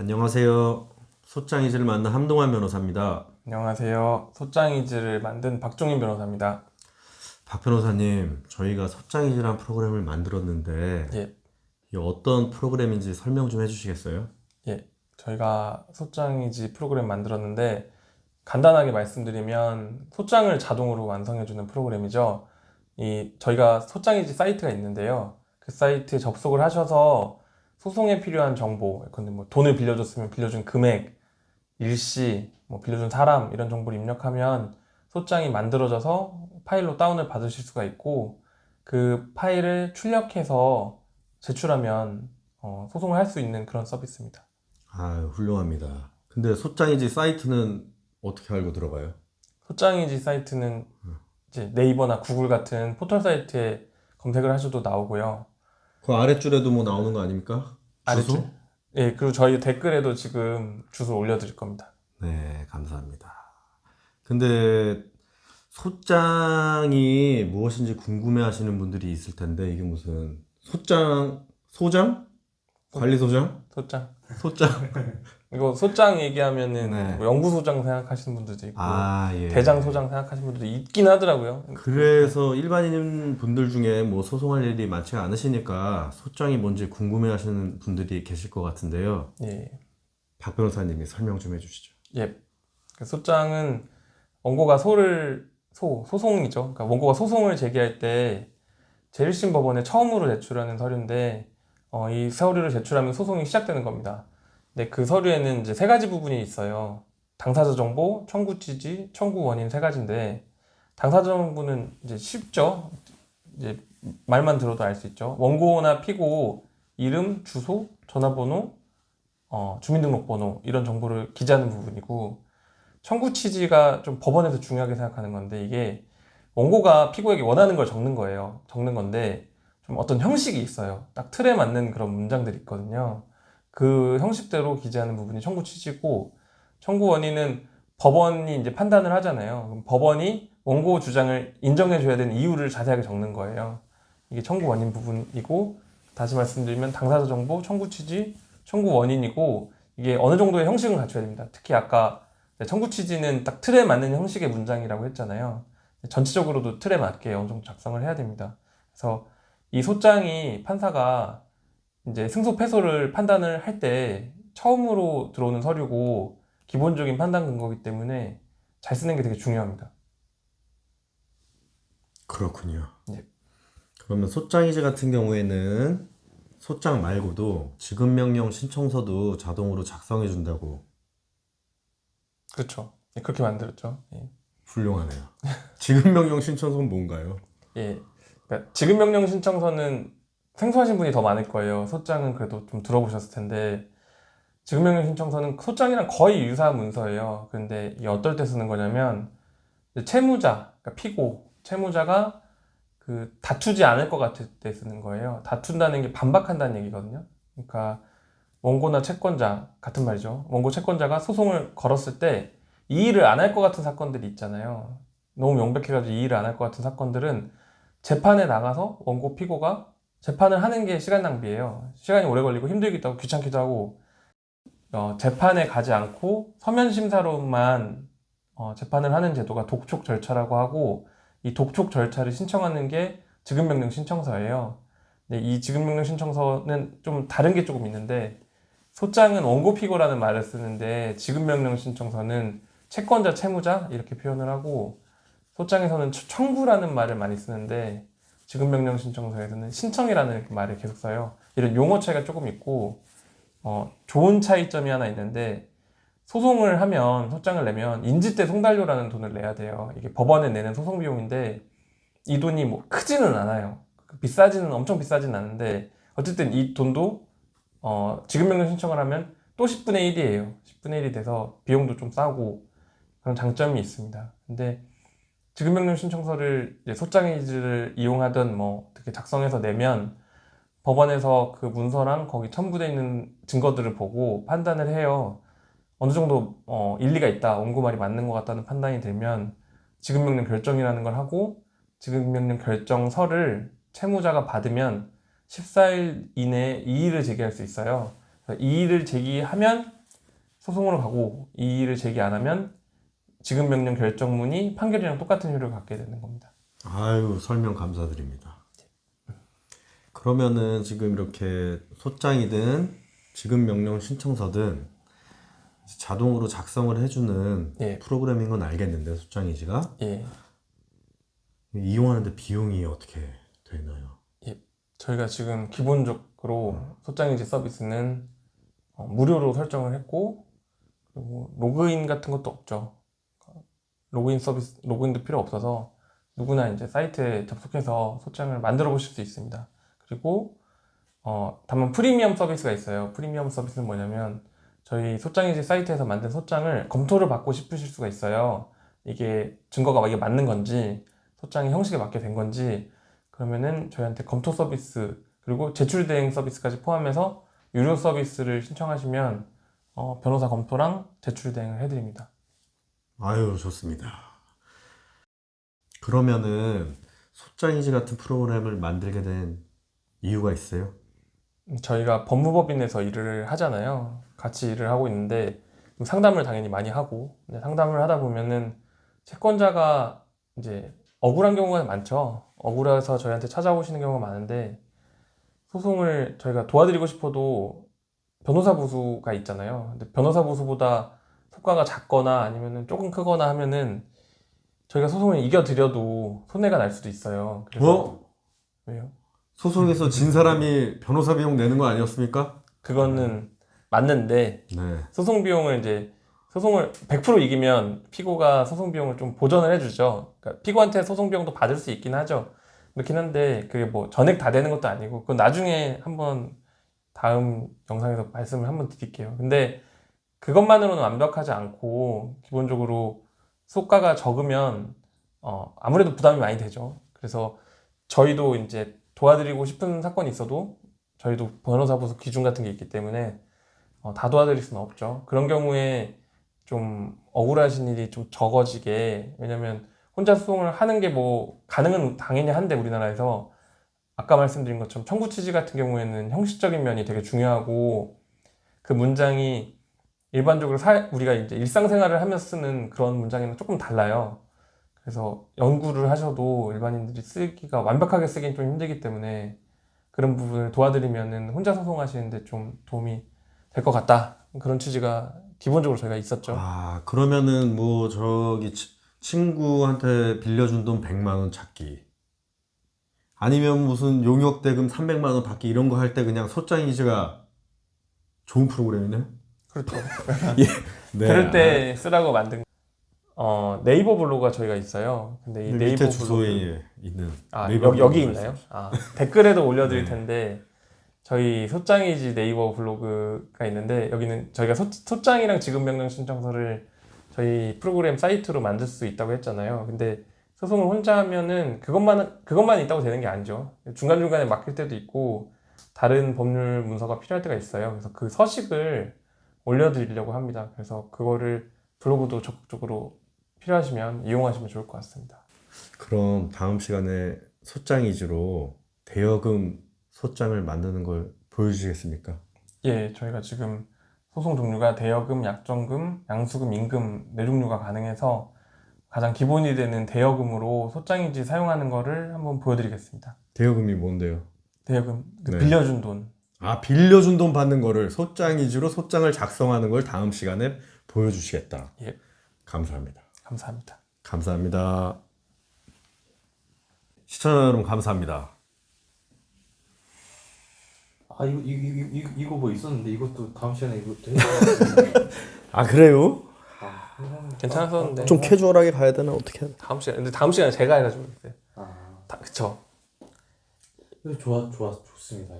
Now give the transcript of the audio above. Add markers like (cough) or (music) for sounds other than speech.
안녕하세요. 소장이지를 만난 함동환 변호사입니다. 안녕하세요. 소장이즈를 만든 박종인 변호사입니다. 박 변호사님, 저희가 소장이지란 프로그램을 만들었는데 예, 이게 어떤 프로그램인지 설명 좀 해주시겠어요? 예. 저희가 소장이지 프로그램 만들었는데 간단하게 말씀드리면 소장을 자동으로 완성해주는 프로그램이죠. 이 저희가 소장이지 사이트가 있는데요. 그 사이트에 접속을 하셔서 소송에 필요한 정보, 근데 뭐 돈을 빌려줬으면 빌려준 금액, 일시, 뭐 빌려준 사람 이런 정보를 입력하면 소장이 만들어져서 파일로 다운을 받으실 수가 있고 그 파일을 출력해서 제출하면 어, 소송을 할 수 있는 그런 서비스입니다. 아유, 훌륭합니다. 근데 소장이지 사이트는 어떻게 알고 들어가요? 소장이지 사이트는 이제 네이버나 구글 같은 포털 사이트에 검색을 하셔도 나오고요. 그 아랫줄에도 뭐 나오는 거 아닙니까? 주소? 아래쪽. 예, 그리고 저희 댓글에도 지금 주소 올려드릴 겁니다. 네, 감사합니다. 근데 소장이 무엇인지 궁금해 하시는 분들이 있을 텐데 이게 무슨 소장, 소장? 관리소장? 소장. 소장? 이거 소장 얘기하면은 네. 뭐 연구소장 생각하시는 분들도 있고 아, 예. 대장 소장 생각하시는 분들도 있긴 하더라고요. 그래서 일반인 분들 중에 뭐 소송할 일이 많지가 않으시니까 소장이 뭔지 궁금해 하시는 분들이 계실 것 같은데요. 예. 박 변호사님이 설명 좀 해주시죠. 예. 그 소장은 원고가 소를 소 소송이죠. 그러니까 원고가 소송을 제기할 때 제1심 법원에 처음으로 제출하는 서류인데 어, 이 서류를 제출하면 소송이 시작되는 겁니다. 근데 그 서류에는 이제 세 가지 부분이 있어요. 당사자 정보, 청구 취지, 청구 원인 세 가지인데 당사자 정보는 이제 쉽죠. 이제 말만 들어도 알 수 있죠. 원고나 피고 이름, 주소, 전화번호, 어, 주민등록번호 이런 정보를 기재하는 부분이고 청구 취지가 좀 법원에서 중요하게 생각하는 건데 이게 원고가 피고에게 원하는 걸 적는 거예요. 적는 건데 좀 어떤 형식이 있어요. 딱 틀에 맞는 그런 문장들이 있거든요. 그 형식대로 기재하는 부분이 청구 취지고 청구 원인은 법원이 이제 판단을 하잖아요. 그럼 법원이 원고 주장을 인정해 줘야 되는 이유를 자세하게 적는 거예요. 이게 청구 원인 부분이고 다시 말씀드리면 당사자 정보, 청구 취지, 청구 원인이고 이게 어느 정도의 형식은 갖춰야 됩니다. 특히 아까 청구 취지는 딱 틀에 맞는 형식의 문장이라고 했잖아요. 전체적으로도 틀에 맞게 어느 정도 작성을 해야 됩니다. 그래서 이 소장이 판사가 이제 승소 패소를 판단을 할 때 처음으로 들어오는 서류고 기본적인 판단 근거이기 때문에 잘 쓰는 게 되게 중요합니다. 그렇군요. 예. 그러면 소장이지 같은 경우에는 소장 말고도 지급 명령 신청서도 자동으로 작성해 준다고 그렇죠. 예, 그렇게 만들었죠. 예. 훌륭하네요. 지급 명령 신청서는 뭔가요? 예. 그러니까 지급 명령 신청서는 생소하신 분이 더 많을 거예요. 소장은 그래도 좀 들어보셨을 텐데 지급 명령 신청서는 소장이랑 거의 유사한 문서예요. 근데 이게 어떨 때 쓰는 거냐면 채무자, 그러니까 피고, 채무자가 그 다투지 않을 것 같을 때 쓰는 거예요. 다툰다는 게 반박한다는 얘기거든요. 그러니까 원고나 채권자 같은 말이죠. 원고 채권자가 소송을 걸었을 때이 일을 안할 것 같은 사건들이 있잖아요. 너무 명백해가지고 이 일을 안할 것 같은 사건들은 재판에 나가서 원고 피고가 재판을 하는 게 시간 낭비예요. 시간이 오래 걸리고 힘들기도 하고 귀찮기도 하고 어, 재판에 가지 않고 서면 심사로만 어, 재판을 하는 제도가 독촉 절차라고 하고 이 독촉 절차를 신청하는 게 지급명령 신청서예요. 근데 이 지급명령 신청서는 좀 다른 게 조금 있는데 소장은 원고 피고라는 말을 쓰는데 지급명령 신청서는 채권자 채무자 이렇게 표현을 하고 소장에서는 처- 청구라는 말을 많이 쓰는데 지급명령 신청서에서는 신청이라는 말을 계속 써요. 이런 용어 차이가 조금 있고 어, 좋은 차이점이 하나 있는데 소송을 하면 소장을 내면 인지대 송달료라는 돈을 내야 돼요. 이게 법원에 내는 소송 비용인데 이 돈이 뭐 크지는 않아요. 비싸지는 엄청 비싸지는 않은데 어쨌든 이 돈도 어, 지급명령 신청을 하면 또 10분의 1이에요. 10분의 1이 돼서 비용도 좀 싸고 그런 장점이 있습니다. 근데 지급명령 신청서를 이제 소장이지를 이용하든 뭐 어떻게 작성해서 내면 법원에서 그 문서랑 거기 첨부되어 있는 증거들을 보고 판단을 해요. 어느 정도 어, 일리가 있다, 원고 말이 맞는 것 같다는 판단이 들면 지급명령 결정이라는 걸 하고 지급명령 결정서를 채무자가 받으면 14일 이내에 이의를 제기할 수 있어요. 이의를 제기하면 소송으로 가고 이의를 제기 안 하면 지급 명령 결정문이 판결이랑 똑같은 효력을 갖게 되는 겁니다. 아유, 설명 감사드립니다. 그러면은 지금 이렇게 소장이든 지급 명령 신청서든 자동으로 작성을 해주는 예. 프로그램인 건 알겠는데 소장이지가 예. 이용하는데 비용이 어떻게 되나요? 저희가 지금 기본적으로 소장인지 서비스는 어, 무료로 설정을 했고 그리고 로그인 같은 것도 없죠. 로그인 서비스 로그인도 필요 없어서 누구나 이제 사이트에 접속해서 소장을 만들어 보실 수 있습니다. 그리고 어, 다만 프리미엄 서비스가 있어요. 프리미엄 서비스는 뭐냐면 저희 소장인지 사이트에서 만든 소장을 검토를 받고 싶으실 수가 있어요. 이게 증거가 이게 맞는 건지 소장이 형식에 맞게 된 건지 그러면은 저희한테 검토 서비스 그리고 제출 대행 서비스까지 포함해서 유료 서비스를 신청하시면 어, 변호사 검토랑 제출 대행을 해드립니다. 아유, 좋습니다. 그러면은 소장이지 같은 프로그램을 만들게 된 이유가 있어요? 저희가 법무법인에서 일을 하잖아요. 같이 일을 하고 있는데 상담을 당연히 많이 하고 상담을 하다 보면은 채권자가 이제 억울한 경우가 많죠. 억울해서 저희한테 찾아오시는 경우가 많은데 소송을 저희가 도와드리고 싶어도 변호사 부수가 있잖아요. 근데 변호사 부수보다 효과가 작거나 아니면은 조금 크거나 하면은 저희가 소송을 이겨드려도 손해가 날 수도 있어요. 그래서 어? 왜요? 소송에서 진 사람이 변호사 비용 내는 거 아니었습니까? 그거는 맞는데 네. 소송 비용을 이제 소송을 100% 이기면 피고가 소송 비용을 좀 보전을 해주죠. 그러니까 피고한테 소송 비용도 받을 수 있긴 하죠. 그렇긴 한데 그게 뭐 전액 다 되는 것도 아니고 그건 나중에 한번 다음 영상에서 말씀을 한번 드릴게요. 근데 그것만으로는 완벽하지 않고 기본적으로 소가가 적으면 어, 아무래도 부담이 많이 되죠. 그래서 저희도 이제 도와드리고 싶은 사건이 있어도 저희도 변호사 부수 기준 같은 게 있기 때문에 어, 다 도와드릴 수는 없죠. 그런 경우에 좀 억울하신 일이 좀 적어지게 왜냐면 혼자 소송을 하는 게 뭐 가능은 당연히 한데 우리나라에서 아까 말씀드린 것처럼 청구 취지 같은 경우에는 형식적인 면이 되게 중요하고 그 문장이 일반적으로 사, 우리가 이제 일상생활을 하면서 쓰는 그런 문장이랑 조금 달라요. 그래서 연구를 하셔도 일반인들이 쓰기가 완벽하게 쓰기는 좀 힘들기 때문에 그런 부분을 도와드리면은 혼자 소송하시는데 좀 도움이 될 것 같다. 그런 취지가 기본적으로 저희가 있었죠. 아, 그러면은 뭐 저기 치- 친구한테 빌려준 돈 100만 원 찾기. 아니면 무슨 용역 대금 300만 원 받기 이런 거 할 때 그냥 소장이지가 좋은 프로그램이네. 그렇죠. (laughs) 네. 그럴 때 쓰라고 만든 어, 네이버 블로그가 저희가 있어요. 근데 이 아, 네이버 밑에 블로그 주소에 있는 아, 네이버 여기, 있나요? 아, 댓글에도 올려드릴 네. 텐데 저희 소장이지 네이버 블로그가 있는데 여기는 저희가 소, 소장이랑 지급 명령 신청서를 저희 프로그램 사이트로 만들 수 있다고 했잖아요. 근데 소송을 혼자 하면은 그것만 그것만 있다고 되는 게 아니죠. 중간 중간에 막힐 때도 있고 다른 법률 문서가 필요할 때가 있어요. 그래서 그 서식을 올려드리려고 합니다. 그래서 그거를 블로그도 적극적으로 필요하시면 이용하시면 좋을 것 같습니다. 그럼 다음 시간에 소장이지로 대여금 소장을 만드는 걸 보여주시겠습니까? 예, 저희가 지금 소송 종류가 대여금, 약정금, 양수금, 임금 네 종류가 가능해서 가장 기본이 되는 대여금으로 소장인지 사용하는 거를 한번 보여드리겠습니다. 대여금이 뭔데요? 대여금, 그 네. 빌려준 돈. 아, 빌려준 돈 받는 거를 소장이지로 소장을 작성하는 걸 다음 시간에 보여주시겠다. 예. 감사합니다. 감사합니다. 감사합니다. 시청자 여러분 감사합니다. 아 이거 이거 이거, 이거, 이거 뭐 있었는데 이것도 다음 시간에 이것도 해. (laughs) 아 그래요? 아, 괜찮았었는데 좀 캐주얼하게 가야 되나 어떻게? 해야 되나? 다음 시간 근데 다음 시간에 제가 해가지고 그때 아 다 그쵸. 이거 좋아 좋아 좋습니다.